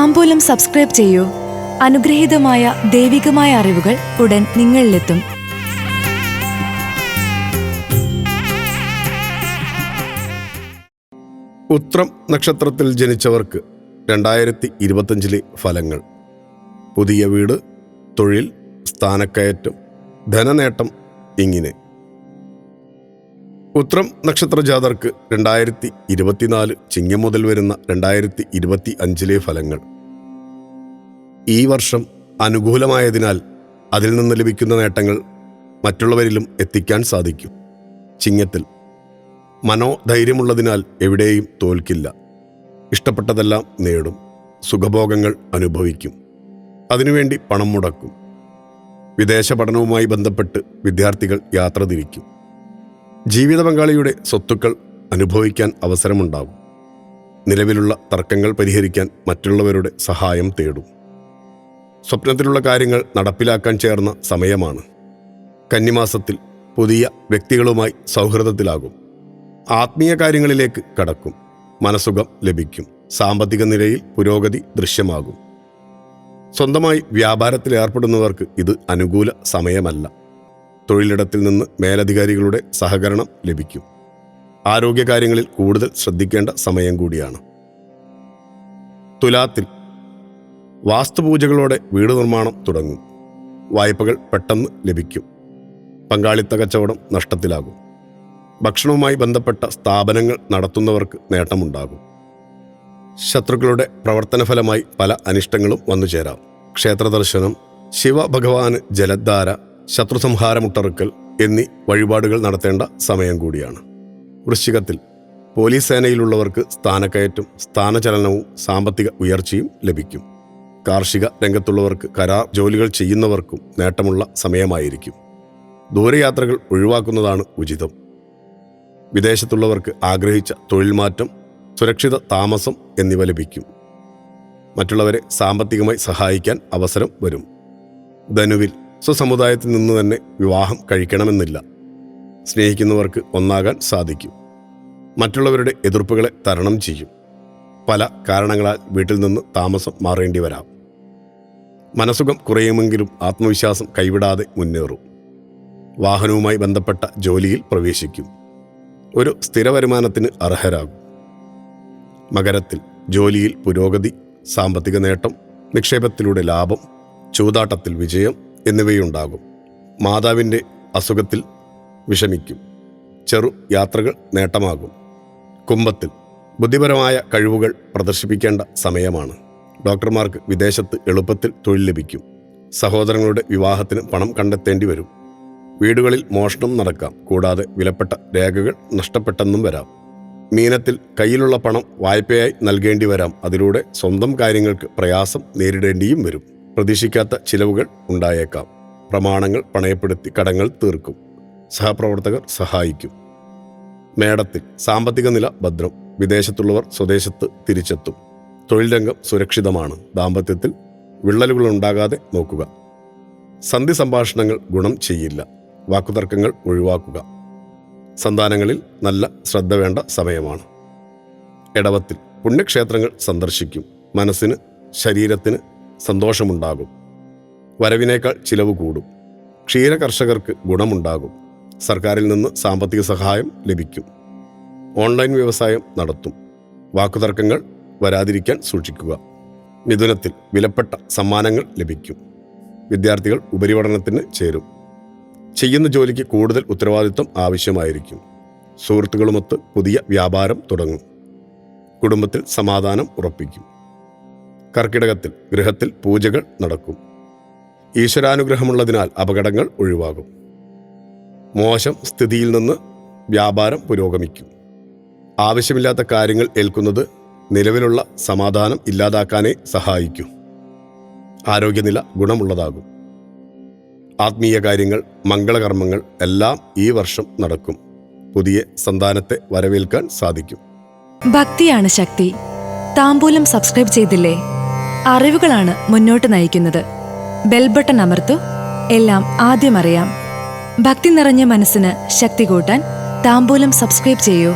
താമ്പൂലം subscribe ചെയ്യൂ. അനുഗ്രഹീതമായ ദൈവികമായ അറിവുകൾ ഉടൻ നിങ്ങളിലെത്തും. ഉത്രം നക്ഷത്രത്തിൽ ജനിച്ചവർക്ക് രണ്ടായിരത്തി ഇരുപത്തഞ്ചിലെ ഫലങ്ങൾ. പുതിയ വീട് തൊഴിൽ സ്ഥാനക്കയറ്റം ധനനേട്ടം ഇങ്ങനെ. ഉത്രം നക്ഷത്ര ജാതർക്ക് രണ്ടായിരത്തി ഇരുപത്തിനാല് ചിങ്ങം മുതൽ വരുന്ന രണ്ടായിരത്തി ഇരുപത്തി അഞ്ചിലെ ഫലങ്ങൾ. ഈ വർഷം അനുകൂലമായതിനാൽ അതിൽ നിന്ന് ലഭിക്കുന്ന നേട്ടങ്ങൾ മറ്റുള്ളവരിലും എത്തിക്കാൻ സാധിക്കും. ചിങ്ങത്തിൽ മനോധൈര്യമുള്ളതിനാൽ എവിടെയും തോൽക്കില്ല. ഇഷ്ടപ്പെട്ടതെല്ലാം നേടും. സുഖഭോഗങ്ങൾ അനുഭവിക്കും. അതിനുവേണ്ടി പണം മുടക്കും. വിദേശ പഠനവുമായി ബന്ധപ്പെട്ട് വിദ്യാർത്ഥികൾ യാത്ര തിരിക്കും. ജീവിത പങ്കാളിയുടെ സ്വത്തുക്കൾ അനുഭവിക്കാൻ അവസരമുണ്ടാകും. നിലവിലുള്ള തർക്കങ്ങൾ പരിഹരിക്കാൻ മറ്റുള്ളവരുടെ സഹായം തേടും. സ്വപ്നത്തിലുള്ള കാര്യങ്ങൾ നടപ്പിലാക്കാൻ ചേർന്ന സമയമാണ്. കന്നിമാസത്തിൽ പുതിയ വ്യക്തികളുമായി സൗഹൃദത്തിലാകും. ആത്മീയ കാര്യങ്ങളിലേക്ക് കടക്കും. മനസുഖം ലഭിക്കും. സാമ്പത്തിക നിലയിൽ പുരോഗതി ദൃശ്യമാകും. സ്വന്തമായി വ്യാപാരത്തിൽ ഏർപ്പെടുന്നവർക്ക് ഇത് അനുകൂല സമയമല്ല. തൊഴിലിടത്തിൽ നിന്ന് മേലധികാരികളുടെ സഹകരണം ലഭിക്കും. ആരോഗ്യകാര്യങ്ങളിൽ കൂടുതൽ ശ്രദ്ധിക്കേണ്ട സമയം കൂടിയാണ്. തുലാത്തിൽ വാസ്തുപൂജകളോടെ വീട് നിർമ്മാണം തുടങ്ങും. വായ്പകൾ പെട്ടെന്ന് ലഭിക്കും. പങ്കാളിത്ത കച്ചവടം നഷ്ടത്തിലാകും. ഭക്ഷണവുമായി ബന്ധപ്പെട്ട സ്ഥാപനങ്ങൾ നടത്തുന്നവർക്ക് നേട്ടമുണ്ടാകും. ശത്രുക്കളുടെ പ്രവർത്തനഫലമായി പല അനിഷ്ടങ്ങളും വന്നു ചേരാം. ക്ഷേത്രദർശനം ശിവഭഗവാന് ജലധാര ശത്രുസംഹാരമുട്ടറുക്കൽ എന്നീ വഴിപാടുകൾ നടത്തേണ്ട സമയം കൂടിയാണ്. വൃശ്ചികത്തിൽ പോലീസ് സേനയിലുള്ളവർക്ക് സ്ഥാനക്കയറ്റം സ്ഥാനചലനവും സാമ്പത്തിക ഉയർച്ചയും ലഭിക്കും. കാർഷിക രംഗത്തുള്ളവർക്ക് കരാർ ജോലികൾ ചെയ്യുന്നവർക്കും നേട്ടമുള്ള സമയമായിരിക്കും. ദൂരയാത്രകൾ ഒഴിവാക്കുന്നതാണ് ഉചിതം. വിദേശത്തുള്ളവർക്ക് ആഗ്രഹിച്ച തൊഴിൽ മാറ്റം സുരക്ഷിത താമസം എന്നിവ ലഭിക്കും. മറ്റുള്ളവരെ സാമ്പത്തികമായി സഹായിക്കാൻ അവസരം വരും. ധനുവിൽ സ്വസമുദായത്തിൽ നിന്ന് തന്നെ വിവാഹം കഴിക്കണമെന്നില്ല. സ്നേഹിക്കുന്നവർക്ക് ഒന്നാകാൻ സാധിക്കും. മറ്റുള്ളവരുടെ എതിർപ്പുകളെ തരണം ചെയ്യും. പല കാരണങ്ങളാൽ വീട്ടിൽ നിന്ന് താമസം മാറേണ്ടി വരാം. മനസുഖം കുറയുമെങ്കിലും ആത്മവിശ്വാസം കൈവിടാതെ മുന്നേറും. വാഹനവുമായി ബന്ധപ്പെട്ട ജോലിയിൽ പ്രവേശിക്കും. ഒരു സ്ഥിര വരുമാനത്തിന് അർഹരാകും. മകരത്തിൽ ജോലിയിൽ പുരോഗതി സാമ്പത്തിക നേട്ടം നിക്ഷേപത്തിലൂടെ ലാഭം ചൂതാട്ടത്തിൽ വിജയം എന്നിവയുണ്ടാകും. മാതാവിന്റെ അസുഖത്തിൽ വിഷമിക്കും. ചെറു യാത്രകൾ നേട്ടമാകും. കുംഭത്തിൽ ബുദ്ധിപരമായ കഴിവുകൾ പ്രദർശിപ്പിക്കേണ്ട സമയമാണ്. ഡോക്ടർമാർക്ക് വിദേശത്ത് എളുപ്പത്തിൽ തൊഴിൽ ലഭിക്കും. സഹോദരങ്ങളുടെ വിവാഹത്തിന് പണം കണ്ടെത്തേണ്ടി വരും. വീടുകളിൽ മോഷണം നടക്കാം. കൂടാതെ വിലപ്പെട്ട രേഖകൾ നഷ്ടപ്പെട്ടെന്നും വരാം. മീനത്തിൽ കയ്യിലുള്ള പണം വായ്പയായി നൽകേണ്ടി വരാം. അതിലൂടെ സ്വന്തം കാര്യങ്ങൾക്ക് പ്രയാസം നേരിടേണ്ടിയും വരും. പ്രതീക്ഷിക്കാത്ത ചിലവുകൾ ഉണ്ടായേക്കാം. പ്രമാണങ്ങൾ പണയപ്പെടുത്തി കടങ്ങൾ തീർക്കും. സഹപ്രവർത്തകർ സഹായിക്കും. മേടത്തിൽ സാമ്പത്തിക നില ഭദ്രം. വിദേശത്തുള്ളവർ സ്വദേശത്ത് തിരിച്ചെത്തും. തൊഴിൽ രംഗം സുരക്ഷിതമാണ്. ദാമ്പത്യത്തിൽ വിള്ളലുകൾ ഉണ്ടാകാതെ നോക്കുക. സന്ധി സംഭാഷണങ്ങൾ ഗുണം ചെയ്യില്ല. വാക്കുതർക്കങ്ങൾ ഒഴിവാക്കുക. സന്താനങ്ങളിൽ നല്ല ശ്രദ്ധ വേണ്ട സമയമാണ്. ഇടവത്തിൽ പുണ്യക്ഷേത്രങ്ങൾ സന്ദർശിക്കും. മനസ്സിന് ശരീരത്തിന് സന്തോഷമുണ്ടാകും. വരവിനേക്കാൾ ചിലവ് കൂടും. ക്ഷീര കർഷകർക്ക് ഗുണമുണ്ടാകും. സർക്കാരിൽ നിന്ന് സാമ്പത്തിക സഹായം ലഭിക്കും. ഓൺലൈൻ വ്യവസായം നടത്തും. വാക്കുതർക്കങ്ങൾ വരാതിരിക്കാൻ സൂക്ഷിക്കുക. മിഥുനത്തിൽ വിലപ്പെട്ട സമ്മാനങ്ങൾ ലഭിക്കും. വിദ്യാർത്ഥികൾ ഉപരിപഠനത്തിന് ചേരും. ചെയ്യുന്ന ജോലിക്ക് കൂടുതൽ ഉത്തരവാദിത്വം ആവശ്യമായിരിക്കും. സുഹൃത്തുക്കളുമൊത്ത് പുതിയ വ്യാപാരം തുടങ്ങും. കുടുംബത്തിൽ സമാധാനം ഉറപ്പിക്കും. കർക്കിടകത്തിൽ ഗൃഹത്തിൽ പൂജകൾ നടക്കും. ഈശ്വരാനുഗ്രഹമുള്ളതിനാൽ അപകടങ്ങൾ ഒഴിവാകും. മോശം സ്ഥിതിയിൽ നിന്ന് വ്യാപാരം പുരോഗമിക്കും. ആവശ്യമില്ലാത്ത കാര്യങ്ങൾ ഏൽക്കുന്നത് നിലവിലുള്ള സമാധാനം ഇല്ലാതാക്കാനേ സഹായിക്കൂ. ആരോഗ്യനില ഗുണമുള്ളതാകും. ആത്മീയ കാര്യങ്ങൾ മംഗളകർമ്മങ്ങൾ എല്ലാം ഈ വർഷം നടക്കും. പുതിയ സന്താനത്തെ വരവേൽക്കാൻ സാധിക്കും. ഭക്തിയാണ് ശക്തി. താമ്പൂലം സബ്സ്ക്രൈബ് ചെയ്തില്ലേ? അറിവുകളാണ് മുന്നോട്ട് നയിക്കുന്നത്. ബെൽബട്ടൺ അമർത്തു. എല്ലാം ആദ്യം അറിയാം. ഭക്തി നിറഞ്ഞ മനസ്സിന് ശക്തി കൂട്ടാൻ താമ്പൂലം സബ്സ്ക്രൈബ് ചെയ്യൂ.